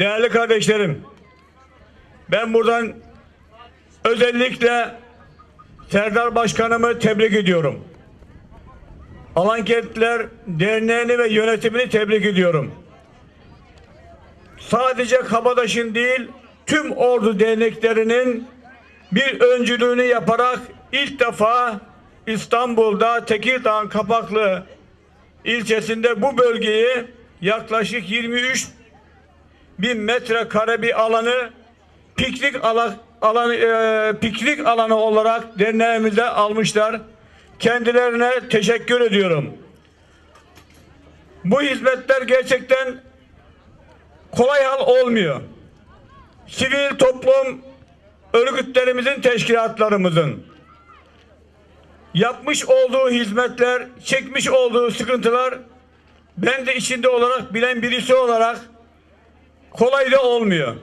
Değerli kardeşlerim, ben buradan özellikle Serdar Başkanımı tebrik ediyorum. Alankentliler Derneği'ni ve yönetimini tebrik ediyorum. Sadece Kabadaş'ın değil, tüm ordu derneklerinin bir öncülüğünü yaparak ilk defa İstanbul'da Tekirdağ Kapaklı ilçesinde bu bölgeyi yaklaşık 23 bin metrekare bir alanı piknik alan, alanı e, piknik alanı olarak derneğimize almışlar. Kendilerine teşekkür ediyorum. Bu hizmetler gerçekten kolay hal olmuyor. Sivil toplum örgütlerimizin, teşkilatlarımızın yapmış olduğu hizmetler, çekmiş olduğu sıkıntılar ben de içinde olarak bilen birisi olarak kolay da olmuyor.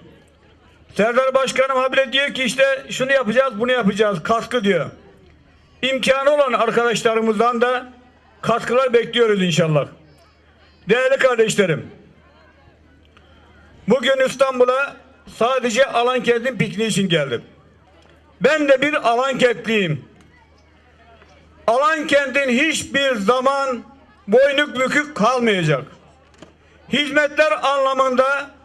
Serdar Başkanım habire diyor ki işte şunu yapacağız, bunu yapacağız, katkı diyor. İmkanı olan arkadaşlarımızdan da katkılar bekliyoruz inşallah. Değerli kardeşlerim, bugün İstanbul'a sadece Alankent'in pikniği için geldim. Ben de bir Alankentliyim. Alankentin hiçbir zaman boynuk bükük kalmayacak. Hizmetler anlamında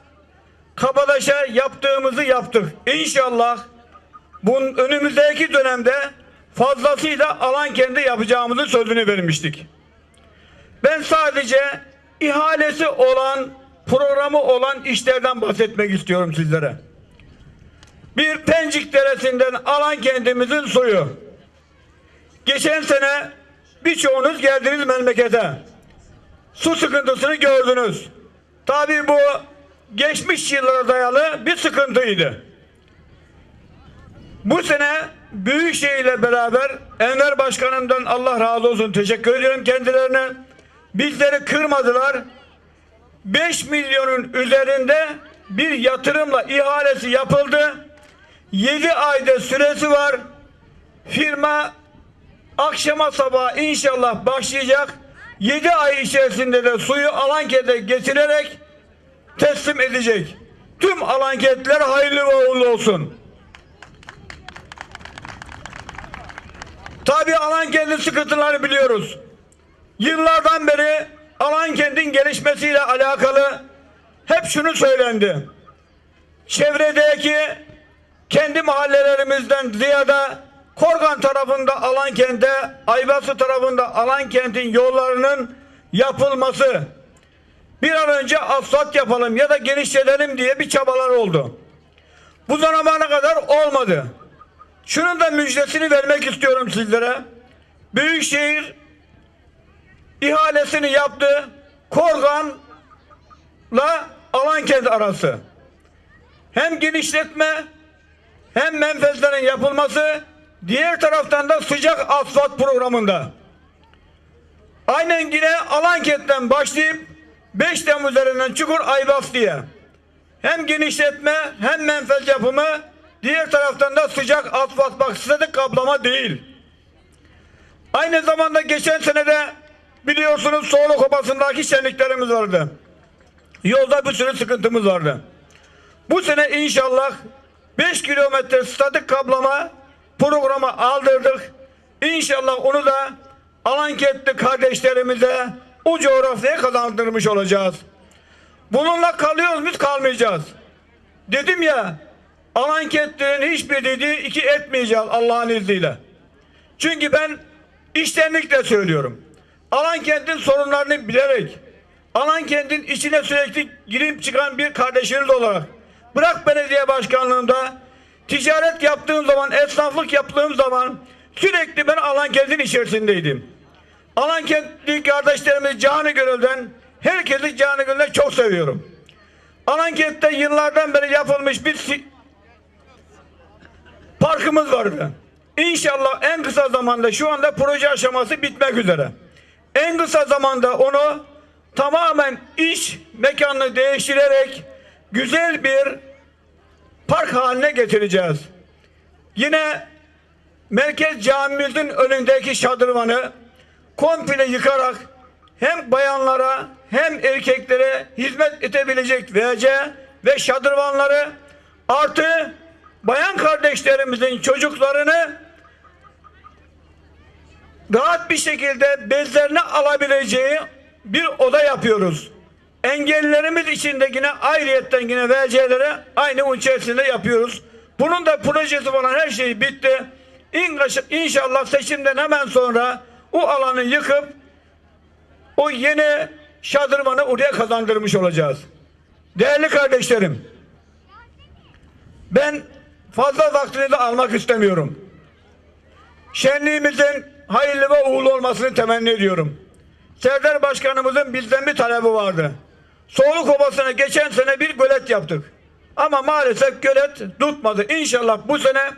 Kabadaş'a yaptığımızı yaptık. İnşallah bunun önümüzdeki dönemde fazlasıyla Alankent'te yapacağımızı sözünü vermiştik. Ben sadece ihalesi olan, programı olan işlerden bahsetmek istiyorum sizlere. Bir Pencik Deresi'nden Alankent'imizin suyu. Geçen sene birçoğunuz geldiniz memlekete. Su sıkıntısını gördünüz. Tabii bu geçmiş yıllara dayalı bir sıkıntıydı. Bu sene Büyükşehir ile beraber Enver Başkanım'dan Allah razı olsun teşekkür ediyorum kendilerine. Bizleri kırmadılar. 5 milyonun üzerinde bir yatırımla ihalesi yapıldı. 7 ayda süresi var. Firma akşama sabah inşallah başlayacak. 7 ay içerisinde de suyu Alanket'e getirerek teslim edecek. Tüm Alanketliler hayırlı ve uğurlu olsun. Tabii Alankent'in sıkıntıları biliyoruz. Yıllardan beri Alankent'in gelişmesiyle alakalı hep şunu söylendi. Çevredeki kendi mahallelerimizden ziyade Korgan tarafında Alankent'e, Aybası tarafında Alankent'in yollarının yapılması, bir an önce asfalt yapalım ya da genişletelim diye bir çabalar oldu. Bu zamana kadar olmadı. Şunun da müjdesini vermek istiyorum sizlere. Büyükşehir ihalesini yaptı. Korgan'la Alankent arası. Hem genişletme hem menfezlerin yapılması diğer taraftan da sıcak asfalt programında. Aynen yine Alankent'ten başlayıp 5 Temmuz üzerinden Çukur Aybas diye. Hem genişletme hem menfez yapımı diğer taraftan da sıcak asfalt bak statik kaplama değil. Aynı zamanda geçen senede biliyorsunuz Soğulu Kopası'ndaki şenliklerimiz vardı. Yolda bir sürü sıkıntımız vardı. Bu sene inşallah 5 kilometre statik kaplama programı aldırdık. İnşallah onu da Alankentli kardeşlerimize o coğrafyaya kazandırmış olacağız. Bununla kalıyoruz biz kalmayacağız. Dedim ya Alankentlilerin hiçbir dediği iki etmeyeceğiz Allah'ın izniyle. Çünkü ben iştenlikle söylüyorum. Alankent'in sorunlarını bilerek Alankent'in içine sürekli girip çıkan bir kardeşiniz olarak bırak belediye başkanlığında ticaret yaptığım zaman, esnaflık yaptığım zaman sürekli ben Alankent'in içerisindeydim. Alankentli kardeşlerimiz canı gönülden, herkesi canı gönülden çok seviyorum. Alankent'te yıllardan beri yapılmış bir parkımız vardı. İnşallah en kısa zamanda şu anda proje aşaması bitmek üzere. En kısa zamanda onu tamamen iş mekanını değiştirerek güzel bir park haline getireceğiz. Yine merkez camimizin önündeki şadırvanı komple yıkarak hem bayanlara hem erkeklere hizmet edebilecek VC ve şadırvanları artı bayan kardeşlerimizin çocuklarını rahat bir şekilde bezlerini alabileceği bir oda yapıyoruz. Engellilerimiz için de yine ayrıyetten yine VC'lere aynı bunun içerisinde yapıyoruz. Bunun da projesi falan her şey bitti. İnşallah seçimden hemen sonra o alanı yıkıp o yeni şadırvanı oraya kazandırmış olacağız. Değerli kardeşlerim, ben fazla vaktini de almak istemiyorum. Şenliğimizin hayırlı ve uğurlu olmasını temenni ediyorum. Serdar Başkanımızın bizden bir talebi vardı. Soğuluk Ovası'na geçen sene bir gölet yaptık. Ama maalesef gölet tutmadı. İnşallah bu sene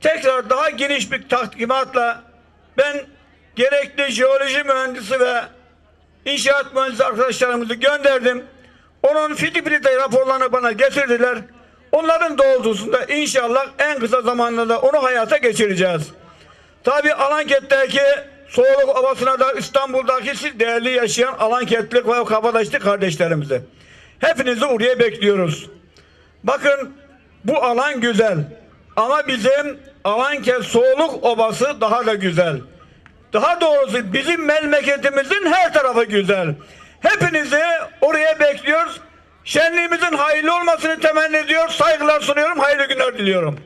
tekrar daha geniş bir tahkimatla ben gerekli jeoloji mühendisi ve inşaat mühendisi arkadaşlarımızı gönderdim. Onun fizibilite raporlarını bana getirdiler. Onların doğrultusunda inşallah en kısa zamanda da onu hayata geçireceğiz. Tabi Alanket'teki Soğuluk Ovası'na da İstanbul'daki siz değerli yaşayan Alanketlik ve Kabadaşlı kardeşlerimizi. Hepinizi oraya bekliyoruz. Bakın bu alan güzel. Ama bizim Alanket Soğuluk Obası daha da güzel. Daha doğrusu bizim memleketimizin her tarafı güzel. Hepinizi oraya bekliyoruz. Şenliğimizin hayırlı olmasını temenni ediyor. Saygılar sunuyorum. Hayırlı günler diliyorum.